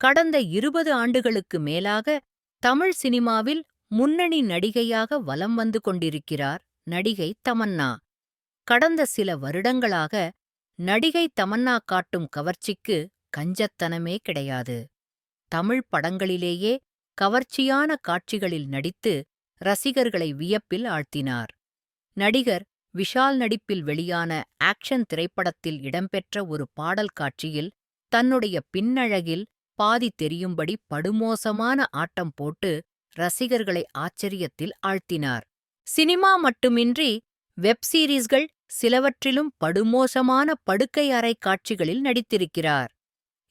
கடந்த இருபது ஆண்டுகளுக்கு மேலாக தமிழ் சினிமாவில் முன்னணி நடிகையாக வலம் வந்து கொண்டிருக்கிறார் நடிகை தமன்னா. கடந்த சில வருடங்களாக நடிகை தமன்னா காட்டும் கவர்ச்சிக்கு கஞ்சத்தனமே கிடையாது. தமிழ் படங்களிலேயே கவர்ச்சியான காட்சிகளில் நடித்து ரசிகர்களை வியப்பில் ஆழ்த்தினார். நடிகர் விஷால் நடிப்பில் வெளியான ஆக்ஷன் திரைப்படத்தில் இடம்பெற்ற ஒரு பாடல் காட்சியில் தன்னுடைய பின்னழகில் பாதி தெரியும்படி படுமோசமான ஆட்டம் போட்டு ரசிகர்களை ஆச்சரியத்தில் ஆழ்த்தினார். சினிமா மட்டுமின்றி வெப் சீரீஸ்கள் சிலவற்றிலும் படுமோசமான படுக்கை அறை காட்சிகளில் நடித்திருக்கிறார்.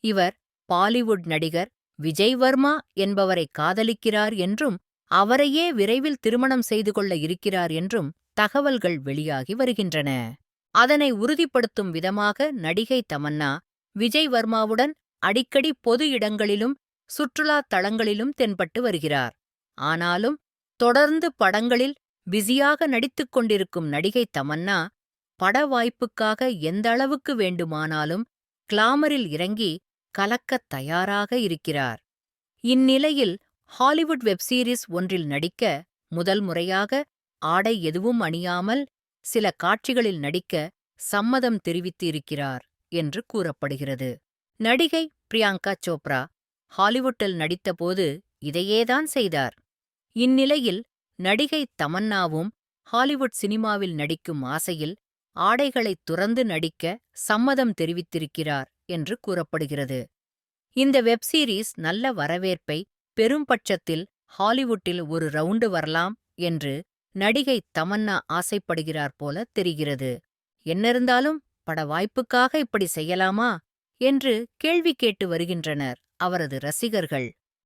இவர் பாலிவுட் நடிகர் விஜய் வர்மா என்பவரை காதலிக்கிறார் என்றும் அவரையே விரைவில் திருமணம் செய்து கொள்ள இருக்கிறார் என்றும் தகவல்கள் வெளியாகி வருகின்றன. அதனை உறுதிப்படுத்தும் விதமாக நடிகை தமன்னா விஜய் வர்மாவுடன் அடிக்கடி பொது இடங்களிலும் சுற்றுலாத் தளங்களிலும் தென்பட்டு வருகிறார். ஆனாலும் தொடர்ந்து படங்களில் பிஸியாக நடித்துக் கொண்டிருக்கும் நடிகை தமன்னா பட வாய்ப்புக்காக எந்த அளவுக்கு வேண்டுமானாலும் கிளாமரில் இறங்கி கலக்கத் தயாராக இருக்கிறார். இந்நிலையில் ஹாலிவுட் வெப்சீரிஸ் ஒன்றில் நடிக்க முதல் முறையாக ஆடை எதுவும் அணியாமல் சில காட்சிகளில் நடிக்க சம்மதம் தெரிவித்து இருக்கிறார் என்று கூறப்படுகிறது. நடிகை பிரியங்கா சோப்ரா ஹாலிவுட்டில் நடித்தபோது இதையேதான் செய்தார். இந்நிலையில் நடிகை தமன்னாவும் ஹாலிவுட் சினிமாவில் நடிக்கும் ஆசையில் ஆடைகளைத் துறந்து நடிக்க சம்மதம் தெரிவித்திருக்கிறார் என்று கூறப்படுகிறது. இந்த வெப்சீரிஸ் நல்ல வரவேற்பை பெரும்பட்சத்தில் ஹாலிவுட்டில் ஒரு ரவுண்டு வரலாம் என்று நடிகை தமன்னா ஆசைப்படுகிறார் போல தெரிகிறது. என்னிருந்தாலும் பட வாய்ப்புக்காக இப்படி செய்யலாமா? என்று கேள்வி கேட்டு வருகின்றனர் அவரது ரசிகர்கள்.